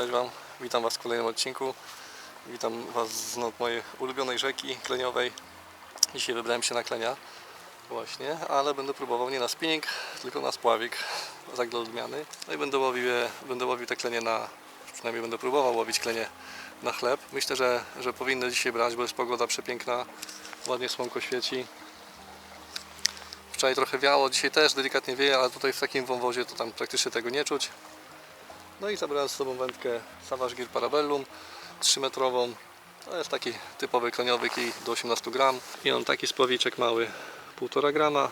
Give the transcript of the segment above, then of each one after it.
Cześć Wam, witam Was w kolejnym odcinku. Witam Was z no, mojej ulubionej rzeki kleniowej. Dzisiaj wybrałem się na klenia właśnie, ale będę próbował nie na spinning, tylko na spławik, tak dla odmiany. No i będę łowił, będę łowił te klenie na, przynajmniej będę próbował łowić klenie na chleb. Myślę, że, że powinny dzisiaj brać, bo jest pogoda przepiękna, ładnie słonko świeci. Wczoraj trochę wiało, dzisiaj też delikatnie wieje, ale tutaj w takim wąwozie to tam praktycznie tego nie czuć. No i zabrałem z sobą wędkę Savage Gear Parabellum 3 metrową. To jest taki typowy kleniowy kij do 18 gram. I on taki spławiczek mały 1,5 grama.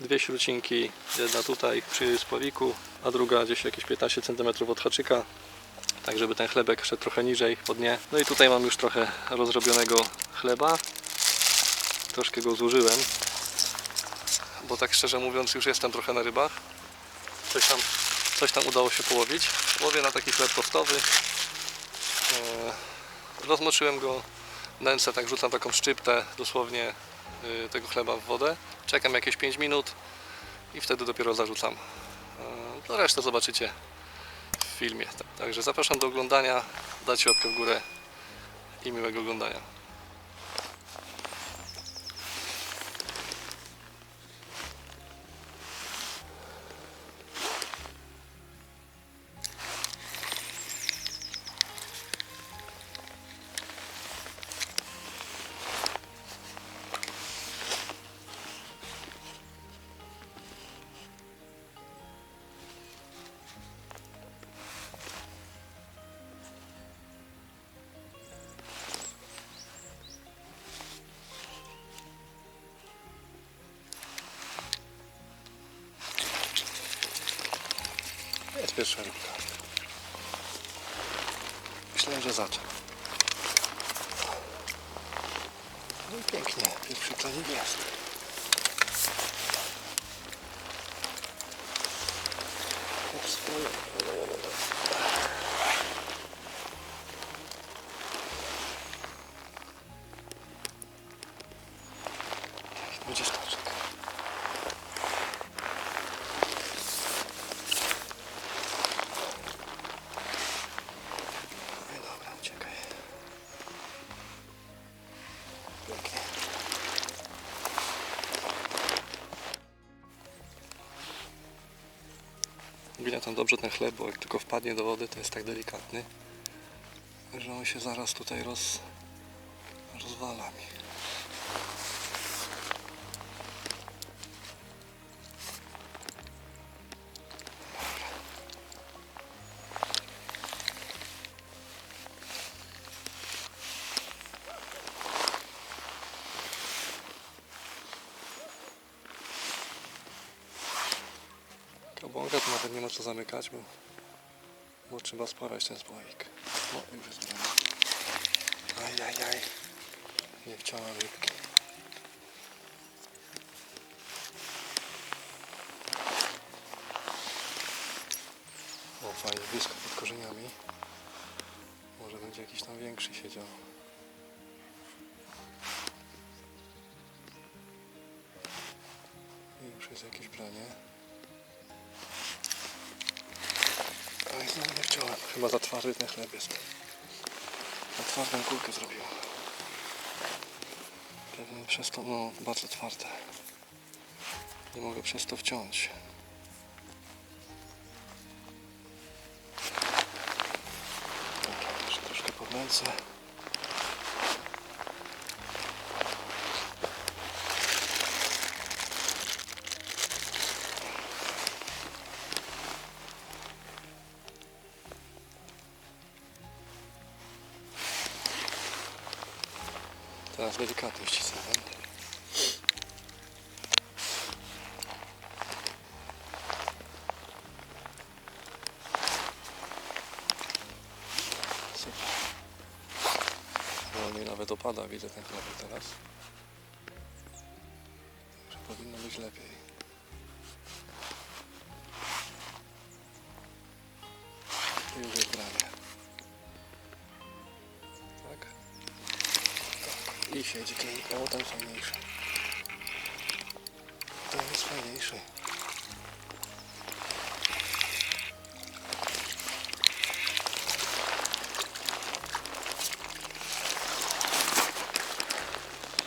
Dwie śrucinki, jedna tutaj przy spławiku, a druga gdzieś jakieś 15 cm od haczyka. Tak żeby ten chlebek szedł trochę niżej pod nie. No i tutaj mam już trochę rozrobionego chleba. Troszkę go zużyłem. Bo tak szczerze mówiąc już jestem trochę na rybach. Coś tam coś tam udało się połowić. Łowię na taki chleb toftowy. Eee, Rozmoczyłem go nęcę, tak rzucam taką szczyptę dosłownie y, tego chleba w wodę. Czekam jakieś 5 minut i wtedy dopiero zarzucam. Eee, No resztę zobaczycie w filmie. Także zapraszam do oglądania, dajcie łapkę w górę i miłego oglądania. Pierwsza rybka. Myślałem, że zaczę. No i pięknie, pierwszy trening jest. Ups, no, Widać tam dobrze ten chleb, bo jak tylko wpadnie do wody, to jest tak delikatny, że on się zaraz tutaj roz, rozwala mi. Kabłonka to nawet nie ma co zamykać, bo, bo trzeba sprawiać ten słoik. No już jest. Ajajaj. Nie chciałem rybki. O, fajnie, blisko pod korzeniami. Może będzie jakiś tam większy siedział. Chyba za twardy ten chleb jest. Za twardą kulkę zrobiłem. Pewnie przez to, no bardzo twarde. Nie mogę przez to wciąć. Dobra, jeszcze troszkę podmęcę. Teraz delikatnie ścisnąłem. Super. Wolniej nawet opada, widzę ten chleb teraz. Że powinno być lepiej. Już jest branie. się dzikiejka, bo tam są mniejsze. To jest fajniejsze.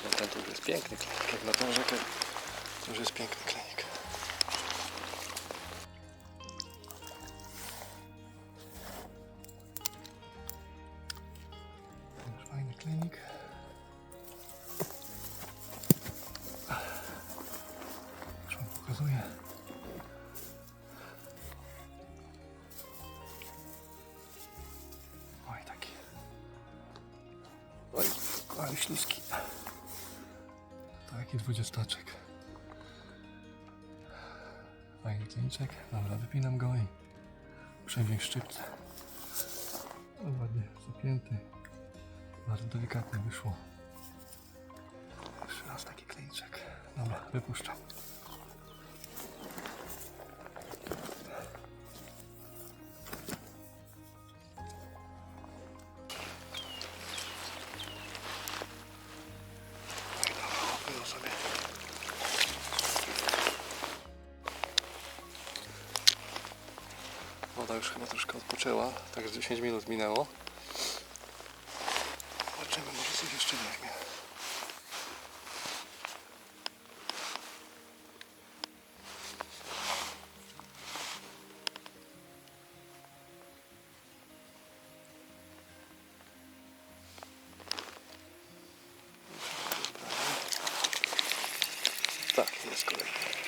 No ten tu jest piękny klej. Jak na tą rzekę, to już jest piękny klej. Ale śliski. Taki dwudziestaczek. Fajny kliniczek. Dobra, wypinam go i przewieź szczypce. No, ładnie zapięty. Bardzo delikatnie wyszło. Jeszcze raz taki kliniczek. Dobra, wypuszczam. 10 minut minęło. Zobaczymy, może coś jeszcze weźmie. Tak, jest kolejny.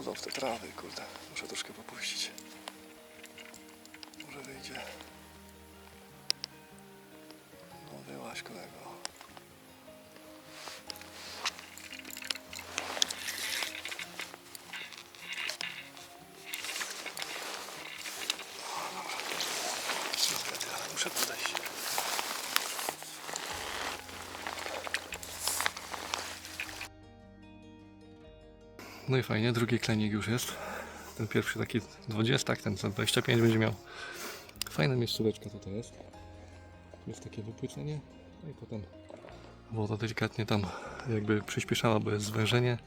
Chodzą w te trawy, kurde. Muszę troszkę popuścić. Może wyjdzie. No wyłaś kolego. No i fajnie, drugi klenik już jest. Ten pierwszy taki 20, ten za 25 będzie miał. Fajna miejscóweczka tutaj jest. Tu jest takie wypłycenie. No i potem woda delikatnie tam jakby przyspieszała, bo jest zwężenie.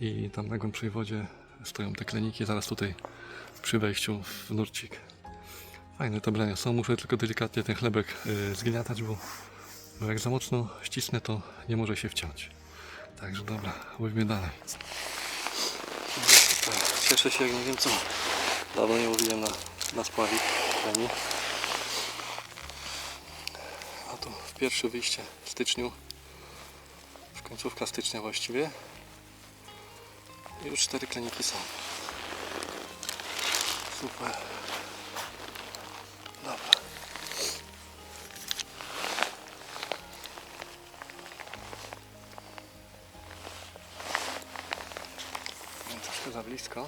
I tam na głębszej wodzie stoją te kleniki. Zaraz tutaj przy wejściu w nurcik. Fajne te są. Muszę tylko delikatnie ten chlebek y, zgniatać, bo, bo jak za mocno ścisnę, to nie może się wciąć. Także dobra, łowimy dalej. Cieszę się, jak nie wiem co. Dawno nie łowiłem na, na spławik Leni. A tu pierwsze wyjście w styczniu. W końcówka stycznia właściwie. I już cztery kleniki są. Super. Za blisko. O,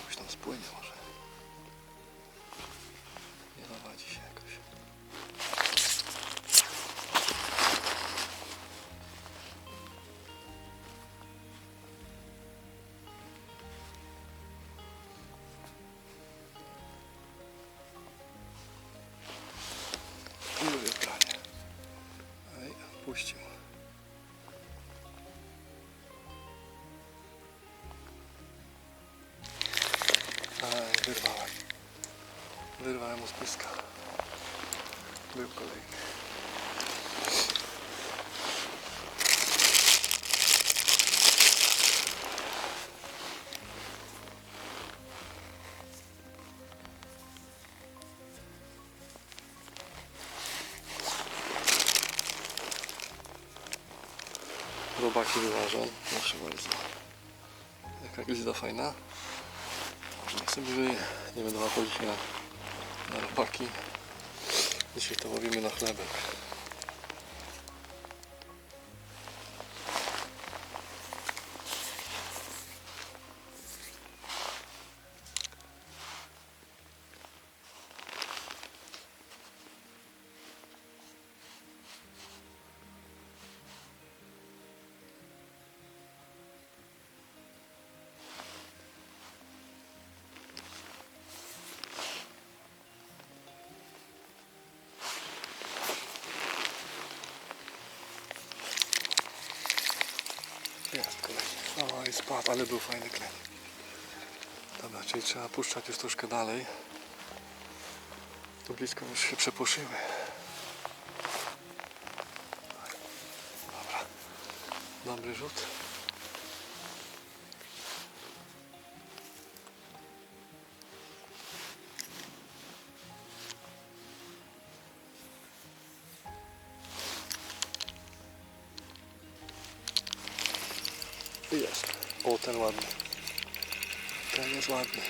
jakoś tam spłynie może. Wyrwałem. Wyrwałem mu z pyska. Był kolejny. Robaki wyłażą, proszę bardzo. Jaka fajna. Sobie. Nie będę dzisiaj na, na robaki. Dzisiaj to łowimy na chlebek. I spadł, ale był fajny klej. Dobra, czyli trzeba puszczać już troszkę dalej. Tu blisko już się przepuszyły. Dobra. Dobry rzut. Jest. O, ten ładny. Ten jest ładny.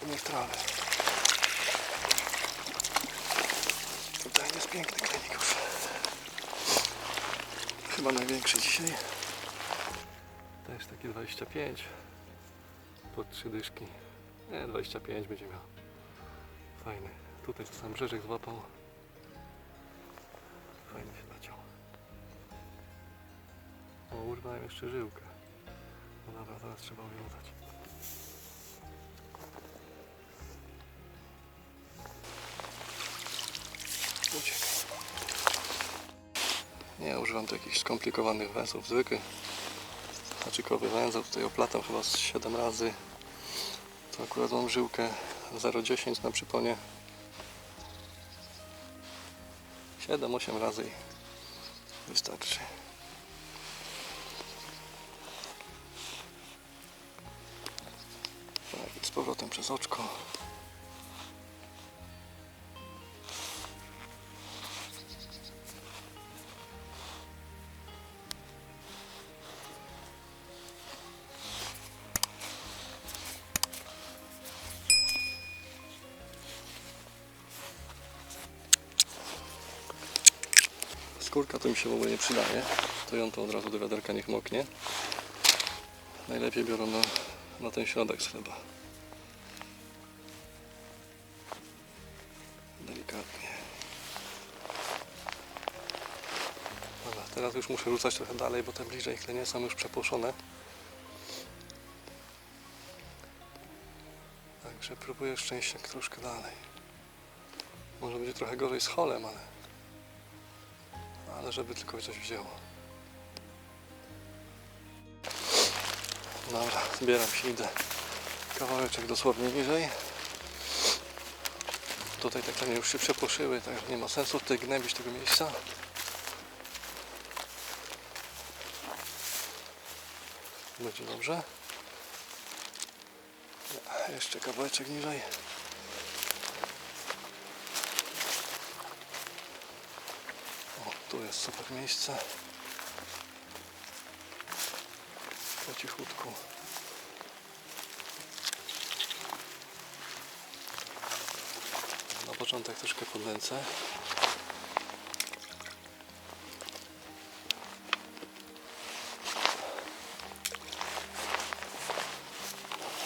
Tu nie w trawę. Tutaj jest piękny klenik już. Chyba największy dzisiaj. To jest taki 25. Pod trzy dyszki. Nie, 25 będzie miał. Fajny. Tutaj to sam brzeczek złapał. O, urwałem jeszcze żyłkę. No dobra, teraz trzeba uwiązać. Uciekaj. Nie używam takich skomplikowanych węzłów zwykłych. Haczykowy węzeł, tutaj oplatam chyba z 7 razy. To akurat mam żyłkę 0,10 na przyponie. 7-8 razy i wystarczy. Powrotem przez oczko. Skórka to mi się w ogóle nie przydaje. To ją to od razu do wiaderka niech moknie. Najlepiej biorą na, na ten środek z chleba. Delikatnie. Dobra, teraz już muszę rzucać trochę dalej, bo te bliżej klenie są już przepłoszone. Także próbuję szczęścia troszkę dalej. Może będzie trochę gorzej z holem, ale ale żeby tylko coś wzięło. Dobra, zbieram się, idę kawałeczek dosłownie niżej. Tutaj te klenie już się przepłoszyły, także nie ma sensu tutaj gnębić tego miejsca. Będzie dobrze. Jeszcze kawałeczek niżej. O, tu jest super miejsce. Po cichutku. Na początek troszkę podnęcę.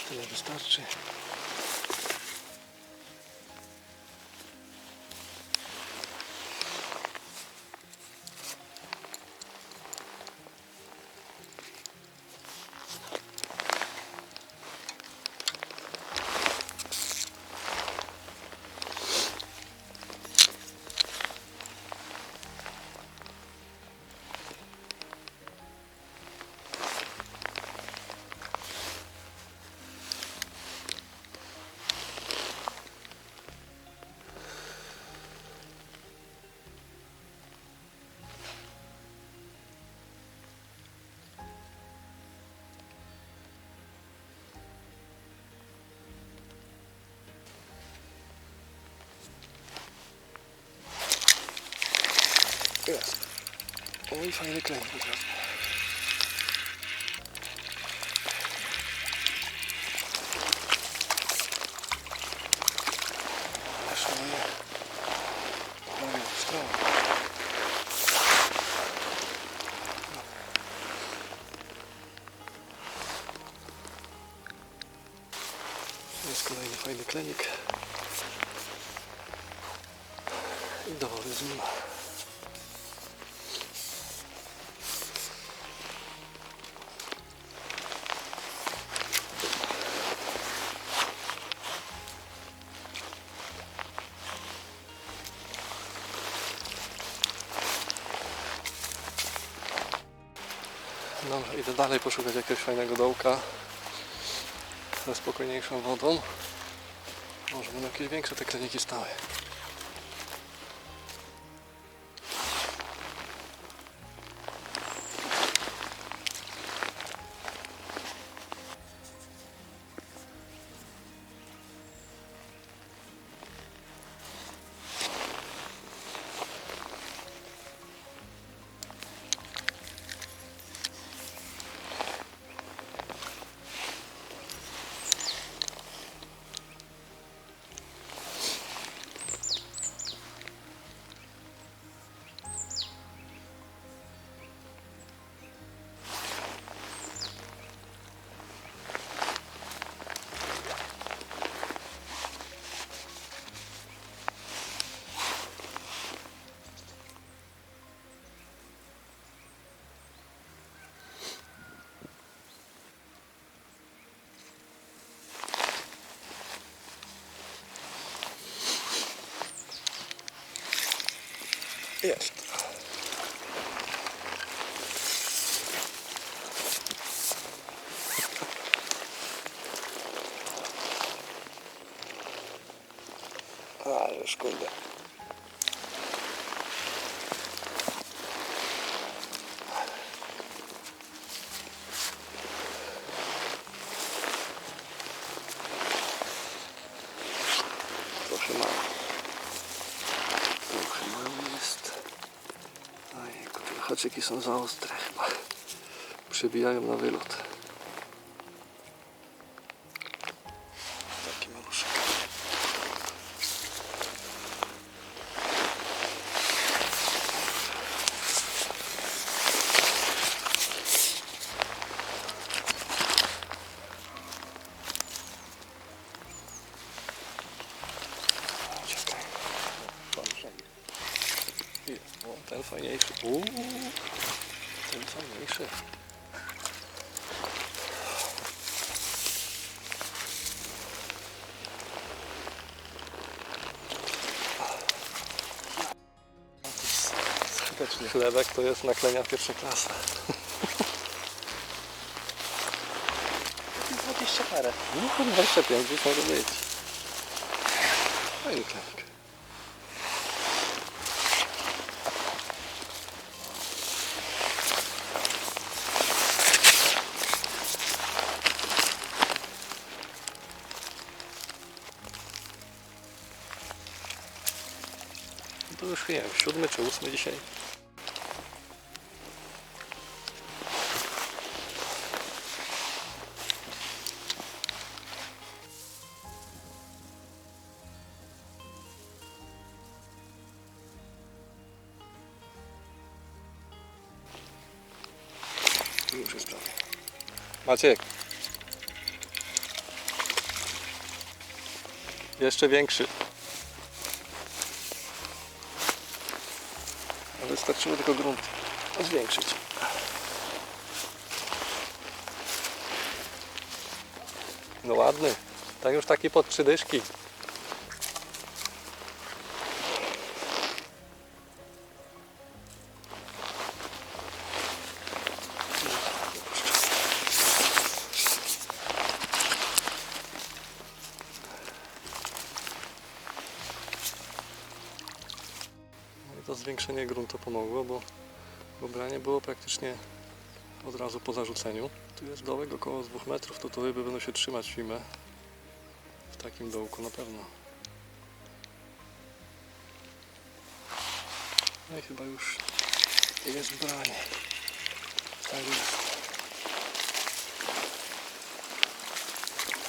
Tyle wystarczy. Jest. Oj, fajny klej. Nie. Prawie w stronę. Jest kolejny fajny klenik. I do wody z. No, idę dalej poszukać jakiegoś fajnego dołka ze spokojniejszą wodą. Może będą jakieś większe te kliniki stały. Jest. Ależ kurde. Trochę mało. Trochę mało jest. Ojejku, te haczyki są za ostre chyba. Przebijają na wylot. Taki maluszek. Czekaj. Dobrze. Jest. O, ten fajniejszy. Uuu, ten fajniejszy. Skutecznie. Chlebek to jest naklenia pierwsza klasa. 20 parę. No, 25 gdzieś może być. Już nie wiem, siódmy czy ósmy dzisiaj. Już jest prawie. Maciek. Jeszcze większy. Wystarczyło tylko grunt zwiększyć. No ładny. Ten już taki pod trzy dyszki. Zwiększenie gruntu pomogło, bo, bo branie było praktycznie od razu po zarzuceniu. Tu jest dołek około 2 metrów, to to ryby będą się trzymać w zimę. W takim dołku na pewno. No i chyba już jest branie. Tak jest.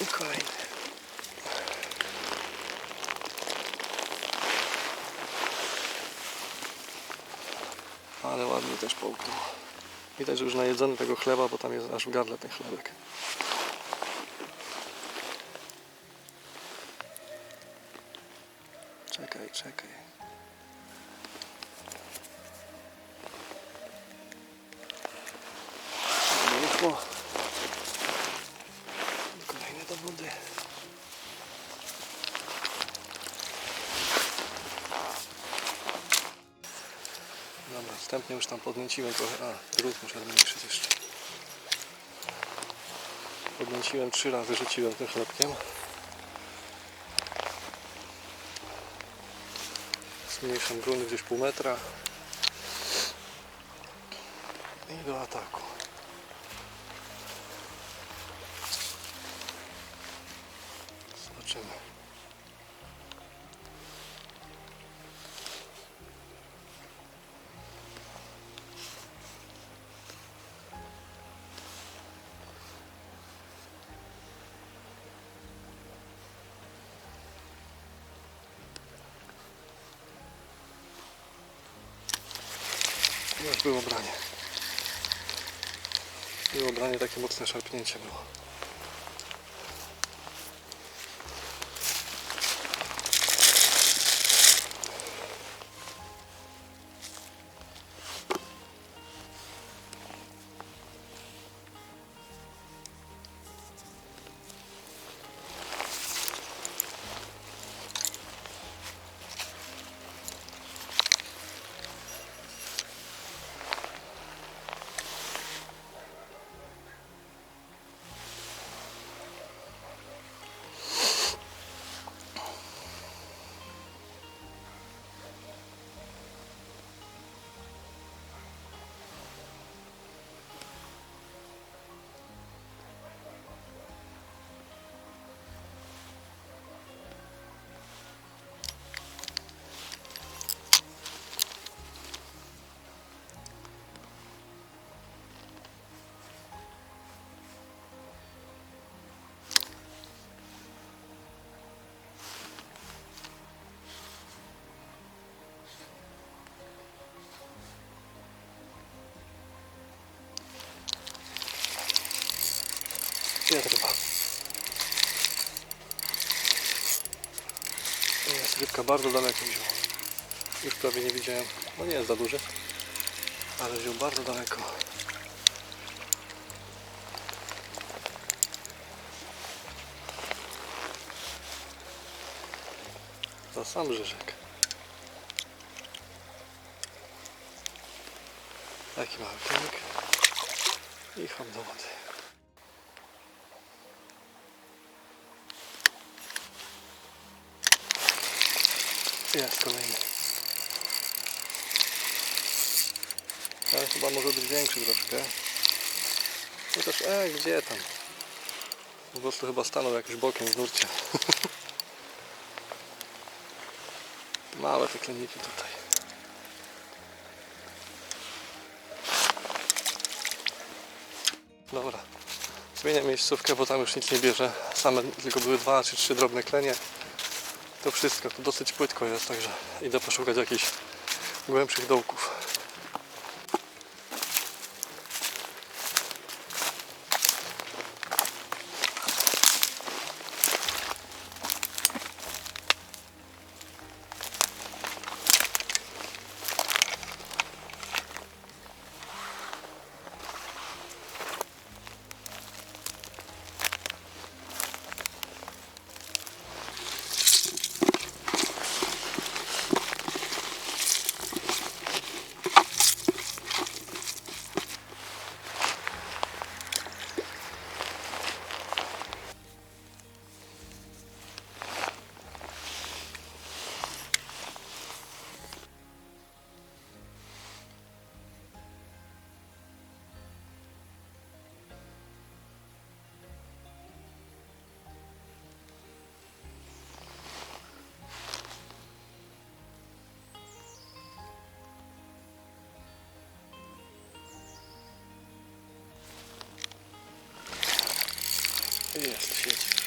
I kolejny. Ale ładnie też połknął. Widać, że już najedzony tego chleba, bo tam jest aż w gardle ten chlebek. Czekaj, czekaj. Już tam podnęciłem trochę. A, drut muszę zmniejszyć jeszcze. Podnęciłem trzy razy, rzuciłem tym chlebkiem. Zmniejszam grunt gdzieś pół metra. I do ataku. Zobaczymy. Było branie. Było branie, takie mocne szarpnięcie było. Jest ryba. Jest rybka bardzo daleko wziął. Już prawie nie widziałem. No nie jest za duży. Ale wziął bardzo daleko. Za sam brzyżek. Taki mały konik. I hop do wody. Jest kolejny. Ten chyba może być większy troszkę. Chociaż, e, gdzie tam? Po prostu chyba stanął jakoś bokiem w nurcie. Małe te kleniki tutaj. Dobra. Zmieniam miejscówkę, bo tam już nic nie bierze. Same tylko były dwa czy trzy drobne klenie. To wszystko, to dosyć płytko jest, także idę poszukać jakichś głębszych dołków. Jest, siedzi. Taki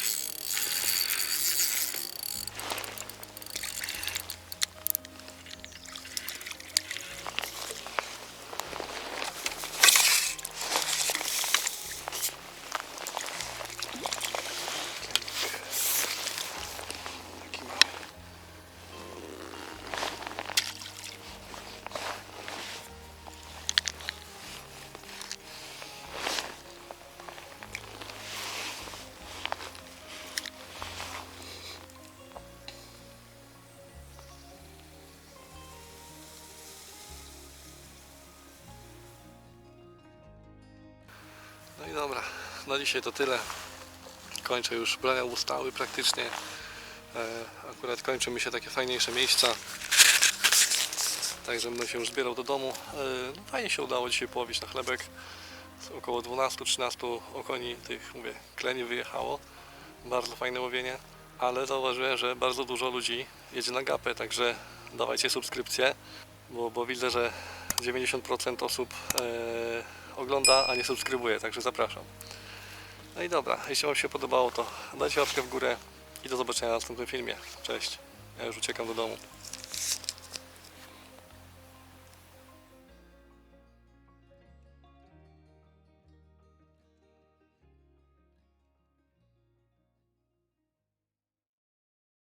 dobra, na dzisiaj to tyle. Kończę już brania ustały praktycznie. E, Akurat kończą mi się takie fajniejsze miejsca. Także będę się już zbierał do domu. E, no, Fajnie się udało dzisiaj połowić na chlebek. Około 12-13 okoni tych, mówię, kleni wyjechało. Bardzo fajne łowienie. Ale zauważyłem, że bardzo dużo ludzi jedzie na gapę, także dawajcie subskrypcję, bo, bo widzę, że 90% osób e, ogląda, a nie subskrybuje, także zapraszam. No i dobra, jeśli Wam się podobało, to dajcie łapkę w górę i do zobaczenia w następnym filmie. Cześć, ja już uciekam do domu.